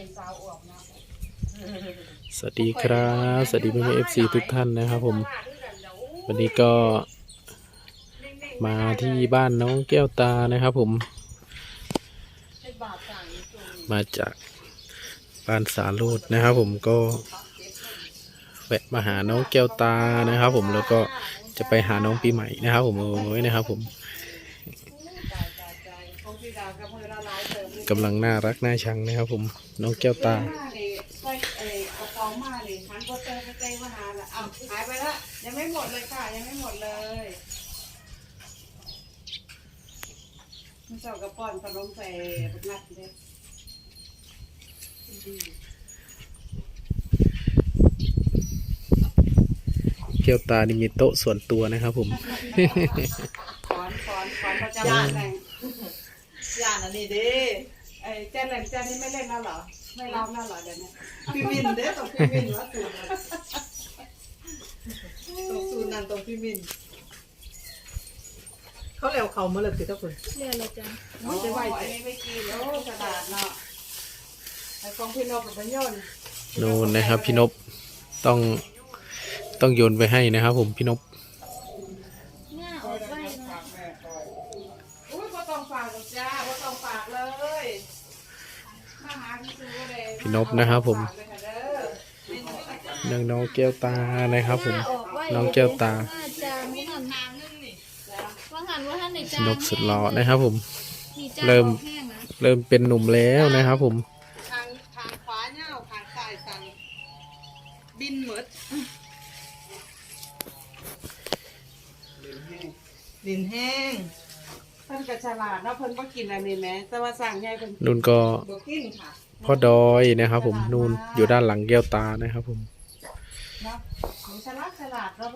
เป็นสาวอวบนะสวัสดีครับ สวัสดีเพื่อนเอฟซีทุกท่านนะครับผม วันนี้ก็ มาที่บ้านน้องแก้วตานะครับผมเป็นบาทสั่งอยู่ตรงนี้มาจากบ้านสาโรดนะครับผมก็แวะมาหาน้องแก้วตานะครับ ผมแล้วก็จะไปหาน้องปีใหม่นะครับ ผมโอ้ยนะครับ ผม กับมือละลายเติมนี่กำลังน่ารักน่าชังนะครับผมน้องแก้วตามาเลยใส่เออเอาฟองมาเลยหันโปรเตอร์ไปเต้มาหาละอ้าวหายไปละยังไม่หมดเลยค่ะ ยังไม่หมดเลยมันเจ้ากระป้อนขนมใส่บักนัดเลยแก้วตานี่มีโต๊ะส่วนตัวนะครับผมถอนถอนถอนประจำตำแหน่งย่านอันนี้เด้ ไอ้เจ้าแหลมเจ้านี่ไม่เล่นแล้วเหรอ ไม่รับแล้วเหรอเดี๋ยวนี้พี่มินเด้ต้องพี่มินว่าสูตรตรงสูตรนั่นตรงพี่มิน เขาแล้วเขามาเลยสิทุกคนเรียนเลยจ้ะโอ้ยจะไหวอันนี้ไม่กินโอ้กระดาษเนาะไอ้ของพี่นกกับพยนต์นู่นนะครับ พี่นบต้องต้องโยนไปให้นะครับ ผมพี่นบ ง่าออกไว้นะ อุ้ยก็ต้องฝากหรอกจ้าก็ต้องฝากเลยมาหาที่ซื้อเลย พี่ นบนะครับผมฝากเลยค่ะเด้อน้องน้องแก้วตานะครับผมง่าออกไว้น้องแก้วตาน่าจะไม่หันว่าหันว่าท่านในจาพี่นนบสุดหล่อนะครับผมมีจานเริ่มออกแห้งนะเริ่มเป็นหนุ่มแล้วนะครับผมทางทางขวาเน่าทางซ้ายสั่นบินหมดดินแห้งเพิ่นก็ฉลาดเนาะเพิ่นบ่กินอันนี้แหมแต่ว่าสั่งใหญ่เพิ่นนุ่นก็บ่กินค่ะ พ่อดอยนะครับผมนู่นอยู่ด้านหลังแก้วตานะครับผมฉลาดฉลาดแล้ว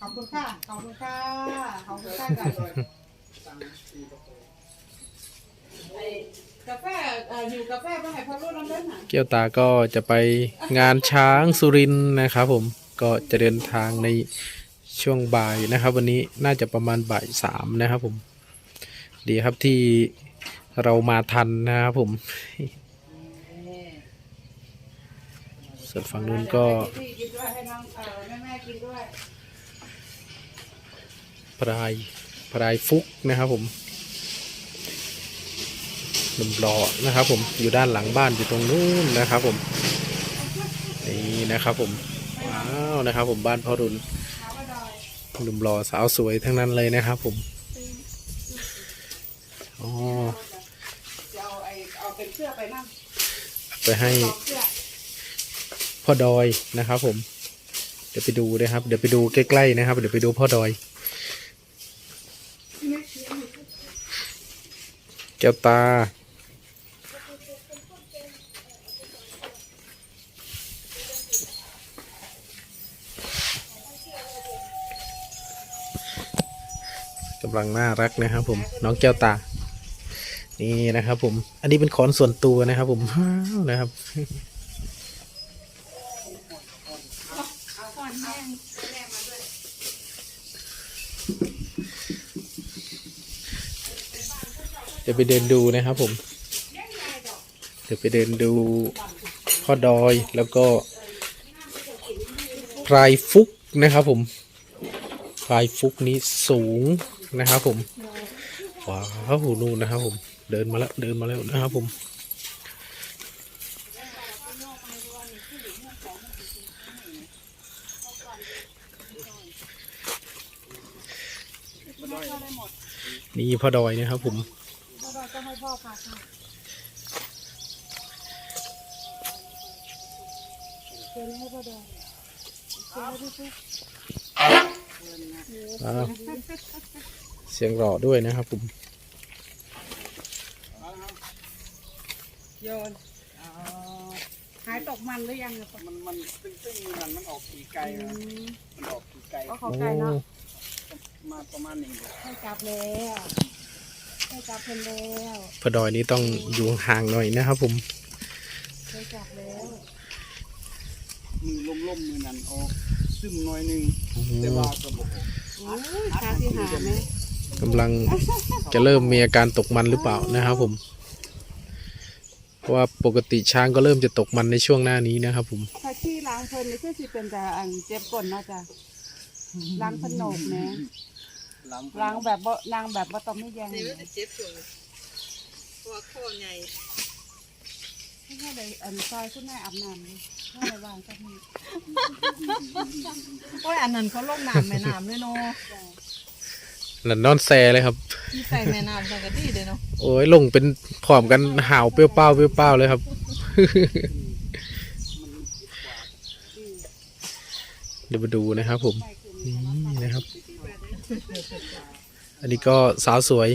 ขอบคุณค่ะ ขอบคุณค่ะ ขอบคุณค่ะกาแฟเอ่ออยู่กาแฟบ่ให้พ่อรู้น้ำเล่นน่ะแก้วตาก็จะไปงานช้างสุรินนะครับผมก็จะเดินทางในช่วงบ่ายนะครับ วันนี้น่าจะประมาณบ่ายสามนะครับผม ดีครับที่เรามาทันนะครับผม ส่วนฝั่งนู้นก็ พรายพรายฟุกนะครับผมหนุ่มหลอนะครับ ผมอยู่ด้านหลังบ้านอยู่ตรงนู้นนะครับ ผมนี่นะครับ ผมว้าวนะครับ ผมบ้านพ่อรุนนมหลอสาวสวยทั้งนั้นเลยนะครับ ผม อ๋อจะเอาไอ้เอาเป็นเสื้อไปนั่งไปให้สองเสื้อพ่อดอยนะครับผม เดี๋ยวไปดูนะครับ เดี๋ยวไปดูใกล้ๆนะครับ เดี๋ยวไปดูพ่อดอยแก้วตา กำลังน่ารักนะครับผม น้องแก้วตา นี่นะครับ ผม อันนี้เป็นขอนส่วนตัวนะครับ ผมนะครับเดี๋ยวไปเดินดูนะครับ ผมเดี๋ยวไปเดินดูพ่อดอยแล้วก็พลายฟุกนะครับ ผมพลายฟุกนี้สูงนะครับ ผมว้าวนู่นนะครับผม เดินมาแล้วเดินมาแล้วนะครับผม นี่พ่อดอยนะครับผมเราก็ให้พ่อพาค่ะเชิญให้พ่อดอยเชิญให้พี่ฟุ๊กอ้าวเสียงหล่อด้วยนะครับผม โยนอ๋อหายตกมันหรือยังเนี่ยมันมันตึ้งตึ้งๆมันมันออกขี่ไก่นะมันออกขี่ไก่ก็เขาไกลเนาะมาประมาณนี้ให้จับแล้วให้จับเพิ่นแล้วพ่อดอยนี้ต้องอยู่ห่างหน่อยนะครับผม ให้จับแล้วมือล่มๆมือนั่นออกซึมหน่อยหนึงแต่ว่าก็บอกโอ้ยชาที่หาไหมกำลังจะเริ่มมีอาการตกมันหรือเปล่านะครับผมเพ ราะว่าปกติช้างก็เริ่มจะตกมันในช่วงหน้านี้นะครับ ผมถ้าขี้ล้างเพิ่นนี่คือสิเป็นแต่อันเจ็บก้นเนาะจ้ะล้างสนุกแหนะล้างแบบบ่ล้างแบบบ่ต้องไม่แยงนี่มันจะเจ็บส่วนเพราะว่าข้อใหญ่ให้ให้เลยอันซอยคุณแม่อาบน้ำเลยให้เลยวางสักนิดโอ้ยอันนั้นเขาลงน้ำแม่น้ำเลยเนาะ นั่นนอนแซเลยครับ ที่ใส่แม่น้ำจังกะดีเลยเนาะโอ้ยลงเป็นพร้อมกันห่าวเปรี้ยวเป้าเปรี้ยวเป้าเลยครับ เดี๋ยวมาดูนะครับผมนี่นะครับ อันนี้ก็สาวสวย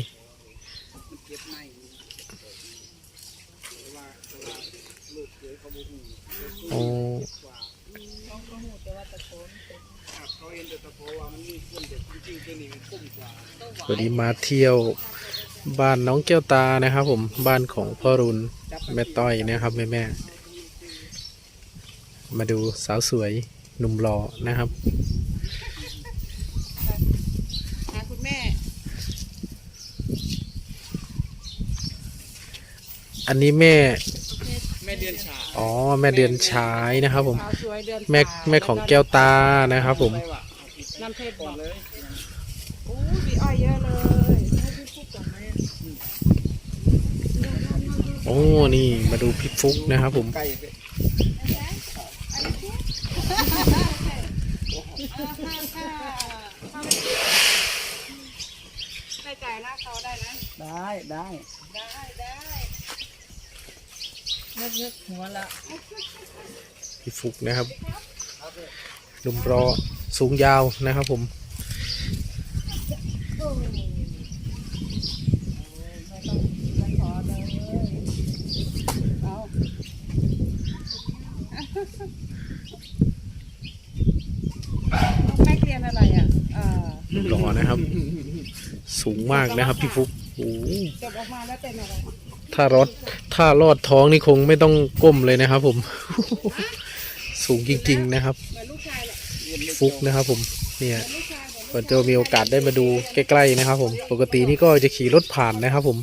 โอ้ วันนี้มาเที่ยวบ้านน้องแก้วตานะครับผมบ้านของพ่อรุนแม่ต้อยนะครับแม่แม่ๆมาดูสาวสวยหนุ่มหล่อนะครับหาคุณแม่ อันนี้แม่แม่เดือนชาอ๋อแม่เดือนฉายนะครับผมสาวสวยเดือนแม่สายแม่ของแก้วตานะครับผมน้ำเพชรบอกโอ้ยมีอ้อยเยอะเลยให้พี่พูดก่อนไหม โอ้นี่มาดูพี่ฟุกนะครับผมได้ใจหน้าเขาได้นะ ได้ได้ได้ได้นึกนึกหัวละพี่ฟุกนะครับหนุ่มรอสูงยาวนะครับผม เอาแม่เรียนอะไรอะเอ่อ หนุ่มรอนะครับ สูงมากนะครับพี่ฟุกโอ้โหจบออกมาแล้วเป็นอะไรถ้ารอดถ้ารอดท้องนี่คงไม่ต้องก้มเลยนะครับ ผม สูงจริง ๆนะครับ เหมือนลูกชายแหละพี่ฟุกนะครับ ผมเนี่ยลูกชายเหมือนก่อนจะมีโอกาสได้มาดูใกล้ๆนะครับ ผม ปกตินี่ก็จะขี่รถผ่านนะครับ ผม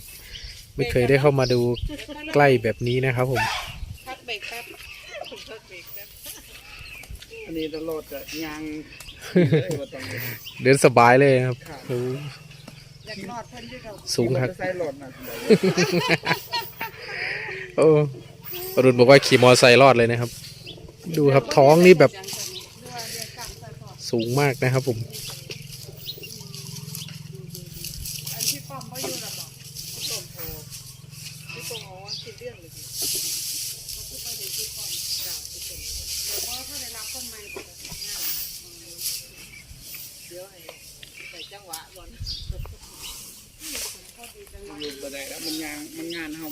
ไม่เคยได้เข้ามาดูใกล้แบบนี้นะครับ ผม พักเบรกแป๊บพักเบรกแป๊บอันนี้ตลอดอะยางเลยว่าต้องเดินสบายเลยครับโอ้โห สูงครับเตอร์ไซค์หลดนะโอ้รุนบอกว่าขี่มอไซค์รอดเลยนะครับ ดูครับท้องนี่แบบสูงมากนะครับผม อันที่ป้อมก็อยู่ระบอก ต้มโพที่ตรงอ๋อคิดเรื่องเลยสิ เพราะถ้าได้รับต้นไม้ก็จะง่าย เดี๋ยวให้ใส่จังหวะก่อน อยู่บ่ได้แล้วมันยางมันงานเฮา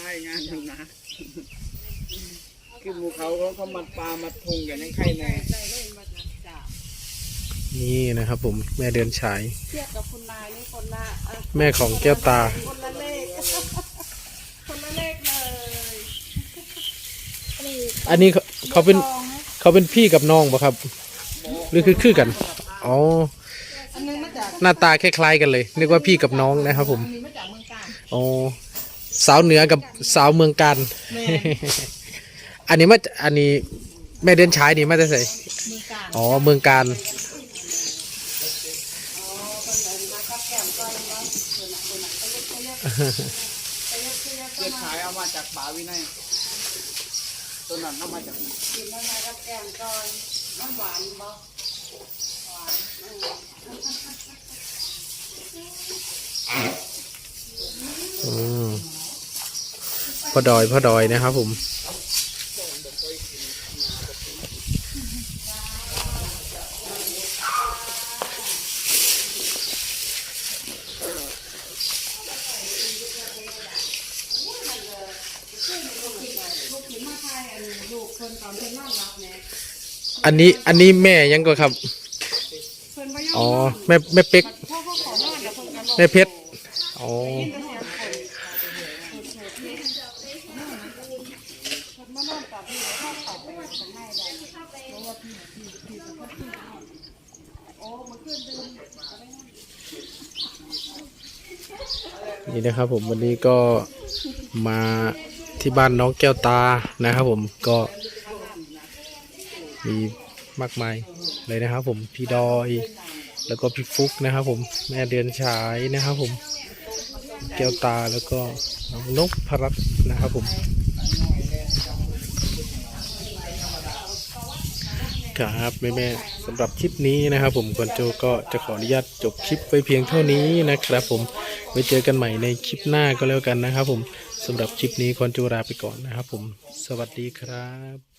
มันหลายงานมันหนะคือหมู่เขาเขาเขามัดปลามัดทงอย่างนี้ใครแน่ใจเล่นมาจ้ะนี่นะครับผมแม่เดือนฉาย เทียบกับคุณนายนี่คนละเอ่อแม่ของแก้วตา คนละเลข คนละเลขเลยอันนี้เขาเขาเป็นเขาเป็นพี่กับน้องปะครับ หรือคือคือกัน อ๋อ อันนึงมาจากหน้าตาคล้ายๆกันเลยนึกว่าพี่กับน้องนะครับผม อันนี้มาจากเมืองกาญอ๋อ สาวเหนือกับสาวเมืองการ แม่ อันนี้มาอันนี้แม่เดือนฉายนี่มาจะใส่เมืองกาญอ๋อเมืองการเสื้อขายเอามาจากป่าวินัยตัวนั้นเอามาจากกินอะไรกับแกงก่อนน้ำหวานบ่หวานเอออืม พ่อดอยพ่อดอยนะครับผมลูกถึงมาไทยอันลูกเพิ่นตอนเพิ่นนอนรับเนี่ยอันนี้อันนี้แม่ยังก็ครับเพิ่นบ่ยอมอ๋อนแม่แม่เป็กพ่อเขาขอนอนแล้วเพิ่นก็ลงแม่เพชร อ๋อ ยินแต่เสียงคนเพิ่นมานอนกับพี่แล้วพ่อเขาไปข้างในได้เพราะว่าพี่พี่พี่เป็นคนที่โอ้มันขึ้นเดินอะไรนั่น นี่นะครับผมวันนี้ก็มาที่บ้านน้องแก้วตานะครับผมก็ มีมากมายเลยนะครับผมพี่ดอย แล้วก็พี่ฟุกนะครับผมแม่เดือนฉายนะครับผม แก้วตาแล้วก็น้องนกพรัตน์นะครับผมครับแม่แม่ๆสำหรับคลิปนี้นะครับผมกวนโจก็จะขออนุญาตจบคลิปไว้เพียงเท่านี้นะครับผม ไว้เจอกันใหม่ในคลิปหน้าก็แล้วกันนะครับผมสำหรับคลิปนี้คอนจูราไปก่อนนะครับผม สวัสดีครับ